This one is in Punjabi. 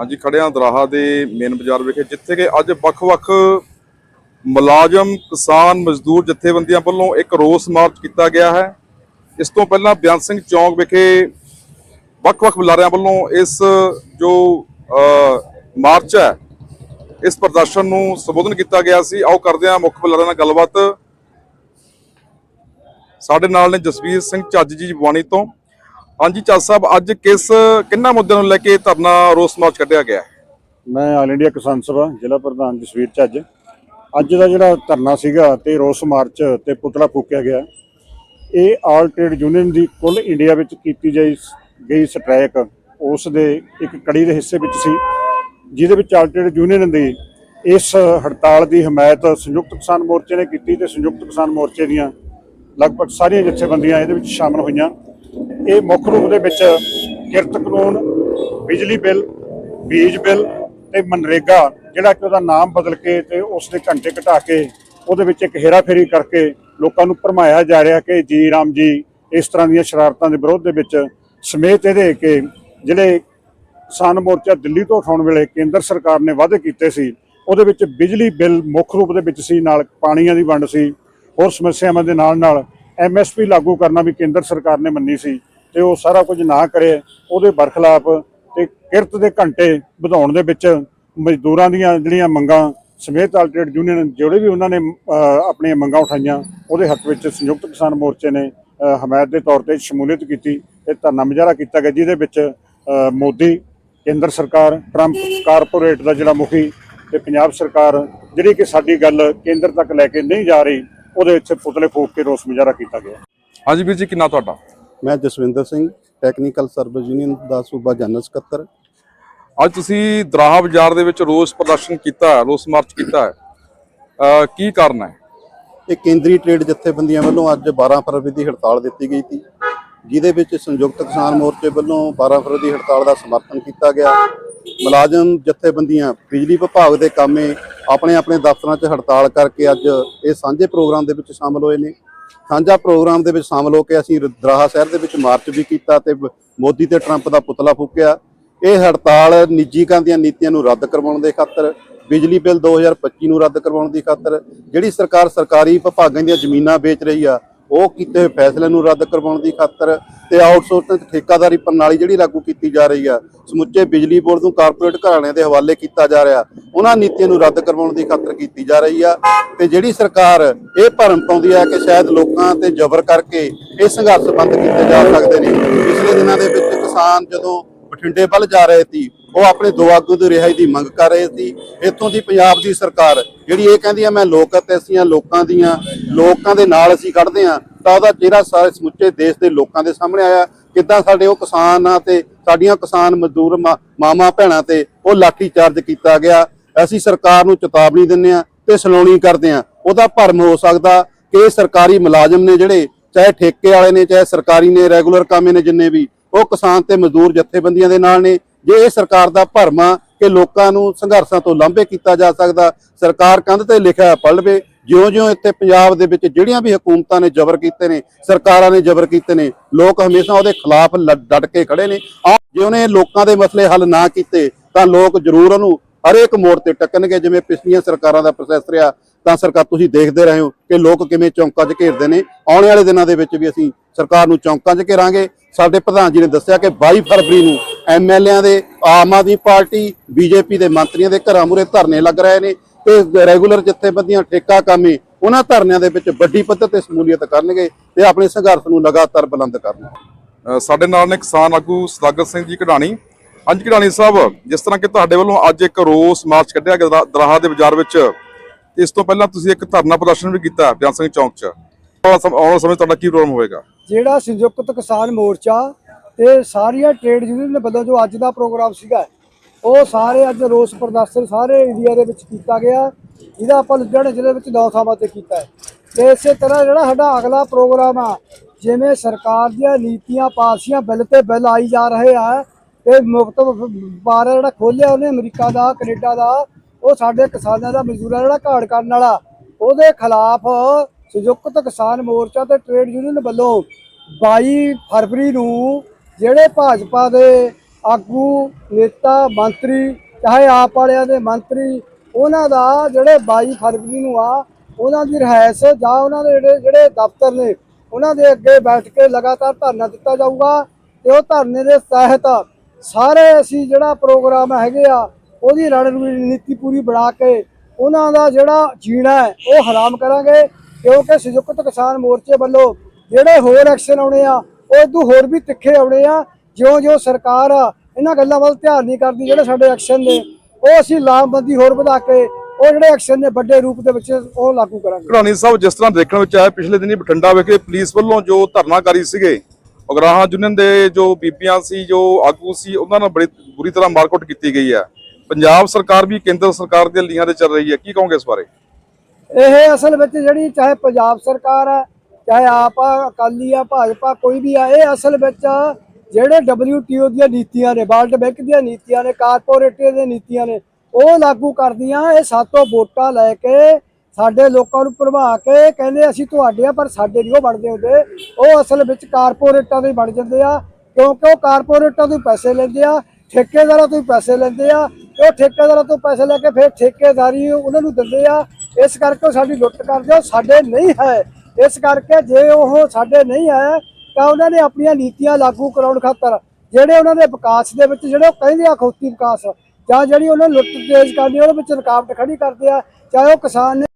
ਹਾਂਜੀ ਖੜਿਆਂ ਦਰਾਹਾ ਦੇ ਮੇਨ ਬਾਜ਼ਾਰ ਵਿਖੇ, ਜਿੱਥੇ ਕਿ ਅੱਜ ਵੱਖ-ਵੱਖ ਮੁਲਾਜ਼ਮ, ਕਿਸਾਨ, ਮਜ਼ਦੂਰ ਜਥੇਬੰਦੀਆਂ ਵੱਲੋਂ ਇੱਕ ਰੋਸ ਮਾਰਚ ਕੀਤਾ ਗਿਆ ਹੈ। ਇਸ ਤੋਂ ਪਹਿਲਾਂ ਬਿਆਨ ਸਿੰਘ ਚੌਂਕ ਵਿਖੇ ਵੱਖ-ਵੱਖ ਬੁਲਾਰਿਆਂ ਵੱਲੋਂ ਇਸ ਜੋ ਮਾਰਚ ਹੈ, ਇਸ ਪ੍ਰਦਰਸ਼ਨ ਨੂੰ ਸੰਬੋਧਨ ਕੀਤਾ ਗਿਆ ਸੀ। ਆਓ ਕਰਦੇ ਹਾਂ ਮੁੱਖ ਬੁਲਾਰਿਆਂ ਨਾਲ ਗੱਲਬਾਤ। ਸਾਡੇ ਨਾਲ ਨੇ ਜਸਵੀਰ ਸਿੰਘ ਚੱਜ ਜੀ ਬਵਾਨੀ ਤੋਂ। ਹਾਂਜੀ ਚੱਜ ਸਾਹਿਬ, ਅੱਜ ਕਿਸ, ਕਿੰਨਾ ਮੁੱਦੇ ਨੂੰ ਲੈ ਕੇ ਧਰਨਾ ਰੋਸ ਮਾਰਚ ਕੱਢਿਆ ਗਿਆ? ਮੈਂ ਆਲ ਇੰਡੀਆ ਕਿਸਾਨ ਸਭਾ ਜ਼ਿਲ੍ਹਾ ਪ੍ਰਧਾਨ ਜਸਵੀਰ ਚੱਜ ਅੱਜ। ਦਾ ਜਿਹੜਾ ਧਰਨਾ ਸੀਗਾ ਤੇ ਰੋਸ ਮਾਰਚ ਤੇ ਪੁਤਲਾ ਫੂਕਿਆ ਗਿਆ। ਇਹ ਆਲ ਟ੍ਰੇਡ ਯੂਨੀਅਨ ਦੀ ਕੁੱਲ ਇੰਡੀਆ ਵਿੱਚ ਕੀਤੀ ਜਾਈ ਗਈ ਸਟ੍ਰਾਈਕ, ਉਸ ਦੇ ਇੱਕ ਕੜੀ ਦੇ ਹਿੱਸੇ ਵਿੱਚ ਸੀ, ਜਿਹਦੇ ਵਿੱਚ ਆਲ ਟ੍ਰੇਡ ਯੂਨੀਅਨ ਦੀ ਇਸ ਹੜਤਾਲ ਦੀ ਹਮਾਇਤ ਸੰਯੁਕਤ ਕਿਸਾਨ ਮੋਰਚੇ ਨੇ ਕੀਤੀ ਤੇ ਸੰਯੁਕਤ ਕਿਸਾਨ ਮੋਰਚੇ ਦੀਆਂ ਲਗਭਗ ਸਾਰੀਆਂ ਜਥੇਬੰਦੀਆਂ ਇਹਦੇ ਵਿੱਚ ਸ਼ਾਮਲ ਹੋਈਆਂ। ਇਹ ਮੁੱਖ ਰੂਪ ਦੇ ਵਿੱਚ ਕਿਰਤ ਕਾਨੂੰਨ, ਬਿਜਲੀ ਬਿੱਲ, ਬੀਜ ਬਿੱਲ ਤੇ ਮਨਰੇਗਾ, ਜਿਹੜਾ ਕਿ ਉਹਦਾ ਨਾਮ ਬਦਲ ਕੇ ਤੇ ਉਸ ਦੇ ਘੰਟੇ ਘਟਾ ਕੇ ਉਹਦੇ ਵਿੱਚ ਇੱਕ ਹੇਰਾਫੇਰੀ ਕਰਕੇ ਲੋਕਾਂ ਨੂੰ ਭਰਮਾਇਆ ਜਾ ਰਿਹਾ ਕਿ ਜੀ ਰਾਮ ਜੀ ਇਸ ਤਰ੍ਹਾਂ ਦੀਆਂ ਸ਼ਰਾਰਤਾਂ ਦੇ ਵਿਰੋਧ ਦੇ ਵਿੱਚ ਸਮੇਤ ਇਹਦੇ ਕਿ ਜਿਹੜੇ ਕਿਸਾਨ ਮੋਰਚਾ ਦਿੱਲੀ ਤੋਂ ਉਠਾਉਣ ਵੇਲੇ ਕੇਂਦਰ ਸਰਕਾਰ ਨੇ ਵਾਅਦੇ ਕੀਤੇ ਸੀ, ਉਹਦੇ ਵਿੱਚ ਬਿਜਲੀ ਬਿੱਲ ਮੁੱਖ ਰੂਪ ਦੇ ਵਿੱਚ ਸੀ, ਨਾਲ ਪਾਣੀਆਂ ਦੀ ਵੰਡ ਸੀ, ਹੋਰ ਸਮੱਸਿਆਵਾਂ ਦੇ ਨਾਲ ਨਾਲ ਐਮਐਸਪੀ ਲਾਗੂ ਕਰਨਾ ਵੀ ਕੇਂਦਰ ਸਰਕਾਰ ਨੇ ਮੰਨੀ ਸੀ। ਤੇ ਉਹ ਸਾਰਾ ਕੁਝ ਨਾ ਕਰੇ, ਉਹਦੇ ਬਰਖਲਾਫ ਤੇ ਕਿਰਤ ਦੇ ਘੰਟੇ ਵਧਾਉਣ ਦੇ ਵਿੱਚ ਮਜ਼ਦੂਰਾਂ ਦੀਆਂ ਜਿਹੜੀਆਂ ਮੰਗਾਂ ਸਮੇਤ ਆਲਟਰੇਟ ਯੂਨੀਅਨ ਜਿਹੜੇ ਵੀ ਉਹਨਾਂ ਨੇ ਆਪਣੀਆਂ ਮੰਗਾਂ ਉਠਾਈਆਂ, ਉਹਦੇ ਹੱਕ ਵਿੱਚ ਸੰਯੁਕਤ ਕਿਸਾਨ ਮੋਰਚੇ ਨੇ ਹਮਾਇਤ ਦੇ ਤੌਰ ਤੇ ਸ਼ਮੂਲੀਅਤ ਕੀਤੀ ਤੇ ਧਰਨਾ ਮੁਜ਼ਾਹਰਾ ਕੀਤਾ ਗਿਆ, ਜਿਹਦੇ ਵਿੱਚ ਮੋਦੀ, ਕੇਂਦਰ ਸਰਕਾਰ, ਟਰੰਪ ਕਾਰਪੋਰੇਟ ਦਾ ਜਿਹੜਾ ਮੁਖੀ ਤੇ ਪੰਜਾਬ ਸਰਕਾਰ ਜਿਹੜੀ ਕਿ ਸਾਡੀ ਗੱਲ ਕੇਂਦਰ ਤੱਕ ਲੈ ਕੇ ਨਹੀਂ ਜਾ ਰਹੀ, ਉਹਦੇ ਵਿੱਚ ਪੁਤਲੇ ਫੂਕ ਕੇ ਰੋਸ ਮੁਜ਼ਾਹਰਾ ਕੀਤਾ ਗਿਆ। ਹਾਂਜੀ ਵੀਰ ਜੀ, ਕਿੰਨਾ ਤੁਹਾਡਾ? ਮੈਂ Jaswinder Singh technical service union ਦਾ ਸੂਬਾ ਜਨਰਲ ਸਕੱਤਰ। ਅੱਜ ਤੁਸੀਂ ਦਰਾਹਾ ਬਾਜ਼ਾਰ ਦੇ ਵਿੱਚ ਰੋਸ ਪ੍ਰਦਰਸ਼ਨ ਕੀਤਾ ਹੈ ਰੋਸ ਮਾਰਚ ਕੀਤਾ ਹੈ। ਕੀ ਕਾਰਨ ਹੈ? ਇਹ ਕੇਂਦਰੀ ਟ੍ਰੇਡ ਜਥੇਬੰਦੀਆਂ ਵੱਲੋਂ ਅੱਜ 12 ਫਰਵਰੀ ਦੀ ਹੜਤਾਲ ਦਿੱਤੀ ਗਈ ਸੀ ਜਿਹਦੇ ਵਿੱਚ ਸੰਯੁਕਤ ਕਿਸਾਨ ਮੋਰਚੇ ਵੱਲੋਂ 12 ਫਰਵਰੀ ਦੀ ਹੜਤਾਲ ਦਾ ਸਮਰਥਨ ਕੀਤਾ ਗਿਆ। ਮੁਲਾਜ਼ਮ ਜਥੇਬੰਦੀਆਂ ਬਿਜਲੀ ਵਿਭਾਗ ਦੇ ਕਾਮੇ ਆਪਣੇ ਆਪਣੇ ਦਫ਼ਤਰਾਂ 'ਚ ਹੜਤਾਲ ਕਰਕੇ ਅੱਜ ਇਹ ਸਾਂਝੇ ਪ੍ਰੋਗਰਾਮ ਦੇ ਵਿੱਚ ਸ਼ਾਮਲ ਹੋਏ ਨੇ। ਸਾਂਝਾ ਪ੍ਰੋਗਰਾਮ ਦੇ ਵਿੱਚ ਸ਼ਾਮਲ ਹੋ ਕੇ ਅਸੀਂ ਦਰਾਹਾ ਸ਼ਹਿਰ ਦੇ ਵਿੱਚ ਮਾਰਚ ਵੀ ਕੀਤਾ ਤੇ ਮੋਦੀ ਤੇ ਟਰੰਪ ਦਾ ਪੁਤਲਾ ਫੂਕਿਆ। ਇਹ ਹੜਤਾਲ ਨਿੱਜੀਕਾਂ ਦੀਆਂ ਨੀਤੀਆਂ ਨੂੰ ਰੱਦ ਕਰਵਾਉਣ ਦੇ ਖਾਤਰ, ਬਿਜਲੀ ਬਿੱਲ 2025 ਨੂੰ ਰੱਦ ਕਰਵਾਉਣ ਦੀ ਖਾਤਰ, ਜਿਹੜੀ ਸਰਕਾਰ ਸਰਕਾਰੀ ਵਿਭਾਗਾਂ ਦੀਆਂ ਜ਼ਮੀਨਾਂ ਵੇਚ ਰਹੀ ਆ ਉਹ ਕੀਤੇ ਹੋਏ ਫੈਸਲੇ ਨੂੰ ਰੱਦ ਕਰਵਾਉਣ ਦੀ ਖਾਤਰ ਤੇ ਆਊਟਸੋਰਸਿੰਗ ਠੇਕਾਦਾਰੀ ਪ੍ਰਣਾਲੀ ਜਿਹੜੀ ਲਾਗੂ ਕੀਤੀ ਜਾ ਰਹੀ ਆ, ਸਮੁੱਚੇ ਬਿਜਲੀ ਬੋਰਡ ਨੂੰ ਕਾਰਪੋਰੇਟ ਘਰਾਣਿਆਂ ਦੇ ਹਵਾਲੇ ਕੀਤਾ ਜਾ ਰਿਹਾ, ਉਹਨਾਂ ਨੀਤੀਆਂ ਨੂੰ ਰੱਦ ਕਰਵਾਉਣ ਦੀ ਖਾਤਰ ਕੀਤੀ ਜਾ ਰਹੀ ਆ ਤੇ ਜਿਹੜੀ ਸਰਕਾਰ ਇਹ ਭਰਮ ਪਾਉਂਦੀ ਆ ਕਿ ਸ਼ਾਇਦ ਲੋਕਾਂ ਤੇ ਜ਼ਬਰ ਕਰਕੇ ਇਹ ਸੰਘਰਸ਼ ਬੰਦ ਕੀਤੇ ਜਾ ਸਕਦੇ ਨੇ, ਪਿਛਲੇ ਦਿਨਾਂ ਦੇ ਵਿੱਚ ਕਿਸਾਨ ਜਦੋਂ ਬਠਿੰਡੇ ਵੱਲ ਜਾ ਰਹੇ ਸੀ, ਉਹ ਆਪਣੇ ਦੋ ਆਗੂ ਦੀ ਰਿਹਾਈ ਦੀ ਮੰਗ ਕਰ ਰਹੇ ਸੀ, ਇੱਥੋਂ ਦੀ ਪੰਜਾਬ ਦੀ ਸਰਕਾਰ ਜਿਹੜੀ ਇਹ ਕਹਿੰਦੀ ਆ, ਮੈਂ ਲੋਕ ਅਤੇ ਅਸੀਂ ਆ, ਲੋਕਾਂ ਦੀਆਂ, ਲੋਕਾਂ ਦੇ ਨਾਲ ਅਸੀਂ ਖੜਦੇ ਆ, ਤਾਂ ਉਹਦਾ ਚਿਹਰਾ ਸਾਰੇ ਸਮੁੱਚੇ ਦੇਸ਼ ਦੇ ਲੋਕਾਂ ਦੇ ਸਾਹਮਣੇ ਆਇਆ। ਕਿੱਦਾਂ ਸਾਡੇ ਉਹ ਕਿਸਾਨ ਆ ਤੇ ਸਾਡੀਆਂ ਕਿਸਾਨ ਮਜ਼ਦੂਰ ਮਾ- ਮਾਵਾਂ ਭੈਣਾਂ ਤੇ ਉਹ ਲਾਠੀ ਚਾਰਜ ਕੀਤਾ ਗਿਆ। ਅਸੀਂ ਸਰਕਾਰ ਨੂੰ ਚੇਤਾਵਨੀ ਦਿੰਦੇ ਆ ਤੇ ਸਲੋਣੀ ਕਰਦੇ ਆ। ਉਹਦਾ ਭਰਮ ਹੋ ਸਕਦਾ ਕਿ ਇਹ ਸਰਕਾਰੀ ਮੁਲਾਜ਼ਮ ਨੇ ਜਿਹੜੇ, ਚਾਹੇ ਠੇਕੇ ਵਾਲੇ ਨੇ, ਚਾਹੇ ਸਰਕਾਰੀ ਨੇ, ਰੈਗੂਲਰ ਕਾਮੇ ਨੇ ਜਿੰਨੇ ਵੀ, ਉਹ ਕਿਸਾਨ ਤੇ ਮਜ਼ਦੂਰ ਜਥੇਬੰਦੀਆਂ ਦੇ ਨਾਲ ਨੇ। ਜੇ ਇਹ ਸਰਕਾਰ ਦਾ ਭਰਮ ਆ ਕਿ ਲੋਕਾਂ ਨੂੰ ਸੰਘਰਸ਼ਾਂ ਤੋਂ ਲਾਂਭੇ ਕੀਤਾ ਜਾ ਸਕਦਾ। ਸਰਕਾਰ ਕੰਧ ਤੇ ਲਿਖਿਆ ਪੜ੍ਹ ਲਵੇ ਜਿਉਂ-ਜਿਉਂ ਇੱਥੇ ਪੰਜਾਬ ਦੇ ਵਿੱਚ ਜਿਹੜੀਆਂ ਵੀ ਹਕੂਮਤਾਂ ਨੇ ਜ਼ਬਰ ਕੀਤੇ ਨੇ, ਸਰਕਾਰਾਂ ਨੇ ਜ਼ਬਰ ਕੀਤੇ ਨੇ, ਲੋਕ ਹਮੇਸ਼ਾ ਉਹਦੇ ਖਿਲਾਫ ਲ- ਡਟ ਕੇ ਖੜੇ ਨੇ। ਆ ਜੇ ਉਹਨੇ ਲੋਕਾਂ ਦੇ ਮਸਲੇ ਹੱਲ ਨਾ ਕੀਤੇ, ਤਾਂ ਲੋਕ ਜ਼ਰੂਰ ਉਹਨੂੰ ਹਰੇਕ ਮੋੜ ਤੇ ਟੱਕਣਗੇ, ਜਿਵੇਂ ਪਿਛਲੀਆਂ ਸਰਕਾਰਾਂ ਦਾ ਪ੍ਰੋਸੈਸ ਰਿਹਾ। ਤਾਂ ਸਰਕਾਰ, ਤੁਸੀਂ ਦੇਖਦੇ ਰਹੇ ਹੋ ਕਿ ਲੋਕ ਕਿਵੇਂ ਚੌਂਕਾਂ 'ਚ ਘੇਰਦੇ ਨੇ। ਆਉਣ ਵਾਲੇ ਦਿਨਾਂ ਦੇ ਵਿੱਚ ਵੀ ਅਸੀਂ ਸਰਕਾਰ ਨੂੰ ਚੌਂਕਾਂ 'ਚ ਘੇਰਾਂਗੇ। ਸਾਡੇ ਪ੍ਰਧਾਨ ਜੀ ਨੇ ਦੱਸਿਆ ਕਿ 22 ਫਰਵਰੀ ਨੂੰ ਐਮਐਲਏਆਂ ਦੇ ਆਮ ਆਦਮੀ ਪਾਰਟੀ ਬੀਜੇਪੀ ਦੇ ਮੰਤਰੀਆਂ ਦੇ ਘਰਾਂ ਮੂਰੇ ਧਰਨੇ ਲੱਗ ਰਹੇ ਨੇ ਤੇ ਰੈਗੂਲਰ ਜਥੇਬੰਦੀਆਂ ਠੇਕਾ ਕਾਮੇ ਉਹਨਾਂ ਧਰਨਿਆਂ ਦੇ ਵਿੱਚ ਵੱਡੀ ਪੱਧਰ ਤੇ ਸ਼ਮੂਲੀਅਤ ਕਰਨਗੇ ਤੇ ਆਪਣੇ ਸੰਘਰਸ਼ ਨੂੰ ਲਗਾਤਾਰ ਬੁਲੰਦ ਕਰਨਗੇ। ਸਾਡੇ ਨਾਲ ਨੇ ਕਿਸਾਨ ਆਗੂ ਸਦਾਗਰ ਸਿੰਘ ਜੀ ਕਢਾਣੀ। ਹਾਂਜੀ ਕਢਾਣੀ ਸਾਹਿਬ ਜਿਸ ਤਰ੍ਹਾਂ ਕਿ ਤੁਹਾਡੇ ਵੱਲੋਂ ਅੱਜ ਇੱਕ ਰੋਸ ਮਾਰਚ ਕੱਢਿਆ ਗਿਆ ਦਰਾ- ਦਰਾਹਾ ਦੇ ਬਾਜ਼ਾਰ ਵਿੱਚ ਇਸ ਤੋਂ ਪਹਿਲਾਂ ਤੁਸੀਂ ਇੱਕ ਧਰਨਾ ਪ੍ਰਦਰਸ਼ਨ ਵੀ ਕੀਤਾ ਬਿਆਨ ਸਿੰਘ ਚੌਂਕ 'ਚ। ਆਉਣ ਸਮ- ਤੁਹਾਡਾ ਕੀ ਪ੍ਰੋਗਰਾਮ ਹੋਵੇਗਾ? ਜਿਹੜਾ ਸੰਯੁਕਤ ਕਿਸਾਨ ਮੋਰਚਾ ਤੇ ਸਾਰੀਆਂ ਟ੍ਰੇਡ ਯੂਨੀਅਨ ਵੱਲੋਂ ਜੋ ਅੱਜ ਦਾ ਪ੍ਰੋਗਰਾਮ ਸੀਗਾ, ਉਹ ਸਾਰੇ ਅੱਜ ਰੋਸ ਪ੍ਰਦਰਸ਼ਨ ਸਾਰੇ ਇੰਡੀਆ ਦੇ ਵਿੱਚ ਕੀਤਾ ਗਿਆ। ਇਹਦਾ ਆਪਾਂ ਲੁਧਿਆਣਾ ਜ਼ਿਲ੍ਹੇ ਵਿੱਚ ਨੌ ਥਾਵਾਂ ਤੇ ਕੀਤਾ ਹੈ। ਤੇ ਇਸੇ ਤਰ੍ਹਾਂ ਜਿਹੜਾ ਸਾਡਾ ਅਗਲਾ ਪ੍ਰੋਗਰਾਮ ਆ, ਜਿਵੇਂ ਸਰਕਾਰ ਦੀਆਂ ਨੀਤੀਆਂ ਪਾਲਸੀਆਂ ਬਿੱਲ ਤੇ ਬਿੱਲ ਆਈ ਜਾ ਰਹੇ ਆ, ਤੇ ਮੁਫਤ ਵਪਾਰ ਜਿਹੜਾ ਖੋਲਿਆ ਉਹਨੇ, ਅਮਰੀਕਾ ਦਾ, ਕੈਨੇਡਾ ਦਾ, ਉਹ ਸਾਡੇ ਕਿਸਾਨਾਂ ਦਾ ਮਜ਼ਦੂਰਾਂ ਦਾ ਜਿਹੜਾ ਘਾੜ ਕਰਨ ਵਾਲਾ, ਉਹਦੇ ਖਿਲਾਫ ਸੰਯੁਕਤ ਕਿਸਾਨ ਮੋਰਚਾ ਤੇ ਟ੍ਰੇਡ ਯੂਨੀਅਨ ਵੱਲੋਂ 22 ਫਰਵਰੀ ਨੂੰ ਜਿਹੜੇ ਭਾਜਪਾ ਦੇ ਆਗੂ, ਨੇਤਾ, ਮੰਤਰੀ, ਚਾਹੇ ਆਪ ਵਾਲਿਆਂ ਦੇ ਮੰਤਰੀ, ਉਹਨਾਂ ਦਾ ਜਿਹੜੇ 22 ਫਰਵਰੀ ਨੂੰ ਆ, ਉਹਨਾਂ ਦੀ ਰਿਹਾਇਸ਼ ਜਾਂ ਉਹਨਾਂ ਦੇ ਜਿਹੜੇ ਜਿਹੜੇ ਦਫ਼ਤਰ ਨੇ, ਉਹਨਾਂ ਦੇ ਅੱਗੇ ਬੈਠ ਕੇ ਲਗਾਤਾਰ ਧਰਨਾ ਦਿੱਤਾ ਜਾਊਗਾ ਤੇ ਉਹ ਧਰਨੇ ਦੇ ਤਹਿਤ ਸਾਰੇ ਅਸੀਂ ਜਿਹੜਾ ਪ੍ਰੋਗਰਾਮ ਹੈਗੇ ਆ, ਉਹਦੀ ਰਣਨੀਤੀ ਪੂਰੀ ਬਣਾ ਕੇ ਉਹਨਾਂ ਦਾ ਜਿਹੜਾ ਜੀਣਾ ਹੈ, ਉਹ ਹਰਾਮ ਕਰਾਂਗੇ ਕਿਉਂਕਿ ਸੰਯੁਕਤ ਕਿਸਾਨ ਮੋਰਚੇ ਵੱਲੋਂ ਜਿਹੜੇ ਹੋਰ ਐਕਸ਼ਨ ਆਉਣੇ ਆ ਉਹ ਇਦੋਂ ਹੋਰ ਵੀ ਤਿੱਖੇ ਆਉਣੇ ਆ ਜਿਉਂ-ਜਿਉਂ ਸਰਕਾਰ ਆ ਇਹਨਾਂ ਗੱਲਾਂ ਵੱਲ ਧਿਆਨ ਨਹੀਂ ਕਰਦੀ ਜਿਹੜੇ ਸਾਡੇ ਐਕਸ਼ਨ ਨੇ ਉਹ ਅਸੀਂ ਲਾਮਬੰਦੀ ਹੋਰ ਵਧਾ ਕੇ ਉਹ ਜਿਹੜੇ ਐਕਸ਼ਨ ਨੇ ਵੱਡੇ ਰੂਪ ਦੇ ਵਿੱਚ ਉਹ ਲਾਗੂ ਕਰਾਂਗੇ। ਘਰਾਣੀ ਸਾਹਿਬ ਜਿਸ ਤਰ੍ਹਾਂ ਦੇਖਣ ਵਿੱਚ ਆਇਆ ਪਿਛਲੇ ਦਿਨੀ ਬਠਿੰਡਾ ਵਿਖੇ ਪੁਲਿਸ ਵੱਲੋਂ ਜੋ ਧਰਨਾਕਾਰੀ ਸੀਗੇ ਉਗਰਾਹਾਂ ਯੂਨੀਅਨ ਦੇ ਜੋ ਬੀਬੀਆਂ ਸੀ ਜੋ ਆਗੂ ਸੀ ਉਹਨਾਂ ਨਾਲ ਬੜੀ ਬੁਰੀ ਤਰ੍ਹਾਂ ਮਾਰਕੁੱਟ ਕੀਤੀ ਗਈ ਹੈ ਪੰਜਾਬ ਸਰਕਾਰ ਵੀ ਕੇਂਦਰ ਸਰਕਾਰ ਦੀਆਂ ਲੀਹਾਂ ਤੇ ਚੱਲ ਰਹੀ ਹੈ ਕੀ ਕਹੋਗੇ ਇਸ ਬਾਰੇ? ਇਹ ਅਸਲ ਵਿੱਚ ਜਿਹੜੀ ਚਾਹੇ ਪੰਜਾਬ ਸਰਕਾਰ ਹੈ ਚਾਹੇ ਆਪ ਆ ਅਕਾਲੀ ਆ, ਭਾਜਪਾ, ਕੋਈ ਵੀ ਆ, ਇਹ ਅਸਲ ਵਿੱਚ ਜਿਹੜੇ WTO ਦੀਆਂ ਨੀਤੀਆਂ ਨੇ, ਵਰਲਡ ਬੈਂਕ ਦੀਆਂ ਨੀਤੀਆਂ ਨੇ ਕਾਰਪੋਰੇਟ ਦੀਆਂ ਨੀਤੀਆਂ ਨੇ, ਉਹ ਲਾਗੂ ਕਰਦੀਆਂ, ਇਹ ਸਾਤੋਂ ਵੋਟਾਂ ਲੈ ਕੇ ਸਾਡੇ ਲੋਕਾਂ ਨੂੰ ਭਰਵਾ ਕੇ ਕਹਿੰਦੇ ਅਸੀਂ ਤੁਹਾਡੇ ਆ, ਪਰ ਸਾਡੇ ਨਹੀਂ, ਉਹ ਬਣਦੇ ਹੁੰਦੇ। ਉਹ ਅਸਲ ਵਿੱਚ ਕਾਰਪੋਰੇਟਾਂ ਦੇ ਹੀ ਬਣ ਜਾਂਦੇ ਆ, ਕਿਉਂਕਿ ਉਹ ਕਾਰਪੋਰੇਟਾਂ ਤੋਂ ਹੀ ਪੈਸੇ ਲੈਂਦੇ ਆ, ਠੇਕੇਦਾਰਾਂ ਤੋਂ ਹੀ ਪੈਸੇ ਲੈਂਦੇ ਆ, ਤੇ ਉਹ ਠੇਕੇਦਾਰਾਂ ਤੋਂ ਪੈਸੇ ਲੈ ਕੇ ਫਿਰ ਠੇਕੇਦਾਰੀ ਉਹਨਾਂ ਨੂੰ ਦਿੰਦੇ ਆ। ਇਸ ਕਰਕੇ ਉਹ ਸਾਡੀ ਲੁੱਟ ਕਰਦੇ ਆ, ਉਹ ਸਾਡੇ ਨਹੀਂ ਹੈ। ਇਸ ਕਰਕੇ ਜੇ ਉਹ ਸਾਡੇ ਨਹੀਂ ਹੈ ਤਾਂ ਉਹਨਾਂ ਨੇ ਆਪਣੀਆਂ ਨੀਤੀਆਂ ਲਾਗੂ ਕਰਾਉਣ ਖਾਤਰ ਜਿਹੜੇ ਉਹਨਾਂ ਦੇ ਵਿਕਾਸ ਦੇ ਵਿੱਚ, ਜਿਹੜੇ ਉਹ ਕਹਿੰਦੇ ਆ ਖੌਤੀ ਵਿਕਾਸ, ਜਾਂ ਜਿਹੜੀ ਉਹਨਾਂ ਲੁੱਟ ਤੇਜ਼ ਕਰਨੀ ਉਹਦੇ ਵਿੱਚ ਰੁਕਾਵਟ ਖੜੀ ਕਰਦੇ ਆ, ਚਾਹੇ ਉਹ ਕਿਸਾਨ ਨੇ